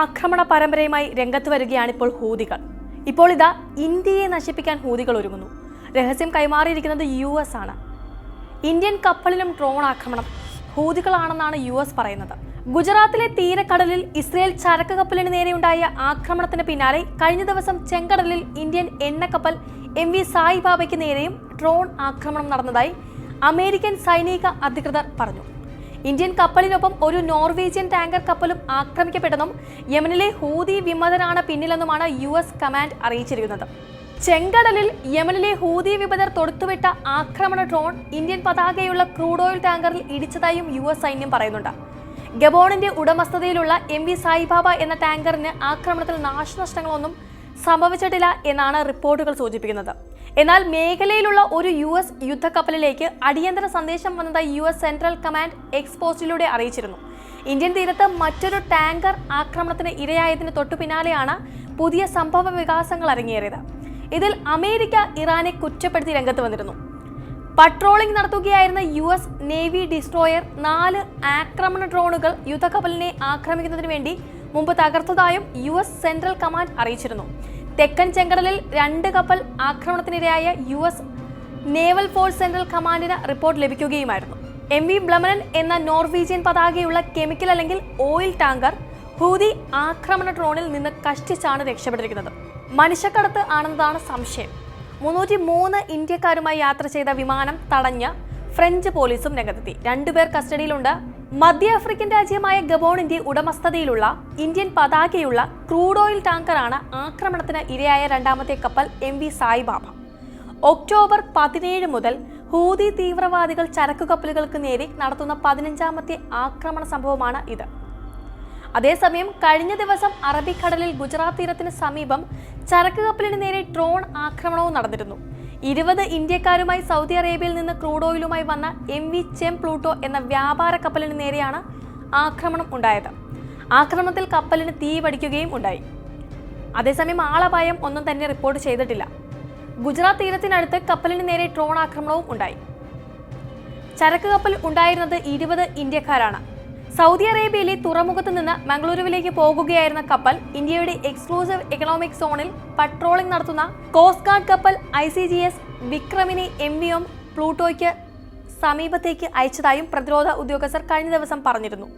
ആക്രമണ പരമ്പരയുമായി രംഗത്ത് വരികയാണ് ഇപ്പോൾ ഹൂതികൾ. ഇപ്പോൾ ഇതാ ഇന്ത്യയെ നശിപ്പിക്കാൻ ഹൂതികൾ ഒരുങ്ങുന്നു. രഹസ്യം കൈമാറിയിരിക്കുന്നത് യു എസ് ആണ്. ഇന്ത്യൻ കപ്പലിലും ഡ്രോൺ ആക്രമണം ഹൂതികളാണെന്നാണ് യു എസ് പറയുന്നത്. ഗുജറാത്തിലെ തീരക്കടലിൽ ഇസ്രയേൽ ചരക്ക് കപ്പലിന് നേരെയുണ്ടായ ആക്രമണത്തിന് പിന്നാലെ കഴിഞ്ഞ ദിവസം ചെങ്കടലിൽ ഇന്ത്യൻ എണ്ണക്കപ്പൽ എം വി സായിബാബയ്ക്ക് നേരെയും ഡ്രോൺ ആക്രമണം നടന്നതായി അമേരിക്കൻ സൈനിക അധികൃതർ പറഞ്ഞു. ഇന്ത്യൻ കപ്പലിനൊപ്പം ഒരു നോർവീജിയൻ ടാങ്കർ കപ്പലും ആക്രമിക്കപ്പെട്ടെന്നും യമനിലെ ഹൂതി വിമതരാണ് പിന്നിലെന്നുമാണ് യു എസ് കമാൻഡ് അറിയിച്ചിരിക്കുന്നത്. ചെങ്കടലിൽ യമനിലെ ഹൂതി വിമതർ തൊടുത്തുവിട്ട ആക്രമണ ഡ്രോൺ ഇന്ത്യൻ പതാകയുള്ള ക്രൂഡ് ഓയിൽ ടാങ്കറിൽ ഇടിച്ചതായും യു എസ് സൈന്യം പറയുന്നുണ്ട്. ഗബോണിന്റെ ഉടമസ്ഥതയിലുള്ള എം വി സായിബാബ എന്ന ടാങ്കറിന് ആക്രമണത്തിൽ നാശനഷ്ടങ്ങളൊന്നും സംഭവിച്ചിട്ടില്ല എന്നാണ് റിപ്പോർട്ടുകൾ സൂചിപ്പിക്കുന്നത്. എന്നാൽ മേഖലയിലുള്ള ഒരു യു എസ് യുദ്ധക്കപ്പലിലേക്ക് അടിയന്തര സന്ദേശം വന്നത് യു എസ് സെൻട്രൽ കമാൻഡ് എക്സ്പോസ്റ്റിലൂടെ അറിയിച്ചിരുന്നു. ഇന്ത്യൻ തീരത്ത് മറ്റൊരു ടാങ്കർ ആക്രമണത്തിന് ഇരയായതിന് തൊട്ടു പിന്നാലെയാണ് പുതിയ സംഭവ വികാസങ്ങൾ അരങ്ങേറിയത്. ഇതിൽ അമേരിക്ക ഇറാനെ കുറ്റപ്പെടുത്തി രംഗത്ത് വന്നിരുന്നു. പട്രോളിംഗ് നടത്തുകയായിരുന്ന യു എസ് നേവി ഡിസ്ട്രോയർ നാല് ആക്രമണ ഡ്രോണുകൾ യുദ്ധക്കപ്പലിനെ ആക്രമിക്കുന്നതിന് വേണ്ടി മുമ്പ് തകർത്തതായും യു എസ് സെൻട്രൽ കമാൻഡ് അറിയിച്ചിരുന്നു. തെക്കൻ ചെങ്കടലിൽ രണ്ട് കപ്പൽ ആക്രമണത്തിനിരയായ U S naval force central കമാൻഡിന് report ലഭിക്കുകയുമായിരുന്നു. എം വി ബ്ലമനൻ എന്ന നോർവീജിയൻ പതാകയുള്ള കെമിക്കൽ അല്ലെങ്കിൽ ഓയിൽ ടാങ്കർ ഹൂതി ആക്രമണ ഡ്രോണിൽ നിന്ന് കഷ്ടിച്ചാണ് രക്ഷപ്പെട്ടിരിക്കുന്നത്. മനുഷ്യക്കടത്ത് ആണെന്നതാണ് സംശയം. മുന്നൂറ്റി മൂന്ന് ഇന്ത്യക്കാരുമായി യാത്ര ചെയ്ത വിമാനം തടഞ്ഞ് ഫ്രഞ്ച് പോലീസും രംഗത്തെത്തി. രണ്ടുപേർ കസ്റ്റഡിയിലുണ്ട്. മധ്യ ആഫ്രിക്കൻ രാജ്യമായ ഗബോണിന്റെ ഉടമസ്ഥതയിലുള്ള ഇന്ത്യൻ പതാകയുള്ള ക്രൂഡ് ഓയിൽ ടാങ്കറാണ് ആക്രമണത്തിന് ഇരയായ രണ്ടാമത്തെ കപ്പൽ എം വി സായിബാബ. ഒക്ടോബർ പതിനേഴ് മുതൽ ഹൂതി തീവ്രവാദികൾ ചരക്കു കപ്പലുകൾക്ക് നേരെ നടത്തുന്ന പതിനഞ്ചാമത്തെ ആക്രമണ സംഭവമാണ് ഇത്. അതേസമയം കഴിഞ്ഞ ദിവസം അറബിക്കടലിൽ ഗുജറാത്ത് തീരത്തിന് സമീപം ചരക്ക് കപ്പലിന് നേരെ ഡ്രോൺ ആക്രമണവും നടന്നിരുന്നു. ഇരുപത് ഇന്ത്യക്കാരുമായി സൗദി അറേബ്യയിൽ നിന്ന് ക്രൂഡ് ഓയിലുമായി വന്ന എം വി ചെം പ്ലൂട്ടോ എന്ന വ്യാപാര കപ്പലിന് നേരെയാണ് ആക്രമണം ഉണ്ടായത്. ആക്രമണത്തിൽ കപ്പലിന് തീ പഠിക്കുകയും ഉണ്ടായി. അതേസമയം ആളപായം ഒന്നും തന്നെ റിപ്പോർട്ട് ചെയ്തിട്ടില്ല. ഗുജറാത്ത് തീരത്തിനടുത്ത് കപ്പലിന് നേരെ ഡ്രോൺ ആക്രമണവും ഉണ്ടായി. ചരക്ക് കപ്പൽ ഉണ്ടായിരുന്നത് ഇരുപത് ഇന്ത്യക്കാരാണ്. സൗദി അറേബ്യയിലെ തുറമുഖത്ത് നിന്ന് മംഗളൂരുവിലേക്ക് പോകുകയായിരുന്ന കപ്പൽ ഇന്ത്യയുടെ എക്സ്ക്ലൂസീവ് എക്കണോമിക് സോണിൽ പട്രോളിംഗ് നടത്തുന്ന കോസ്റ്റ് ഗാർഡ് കപ്പൽ ഐ സി ജി എസ് വിക്രമിനെ എം വി എം പ്ലൂട്ടോയ്ക്ക് സമീപത്തേക്ക് അയച്ചതായും പ്രതിരോധ ഉദ്യോഗസ്ഥർ കഴിഞ്ഞ ദിവസം പറഞ്ഞിരുന്നു.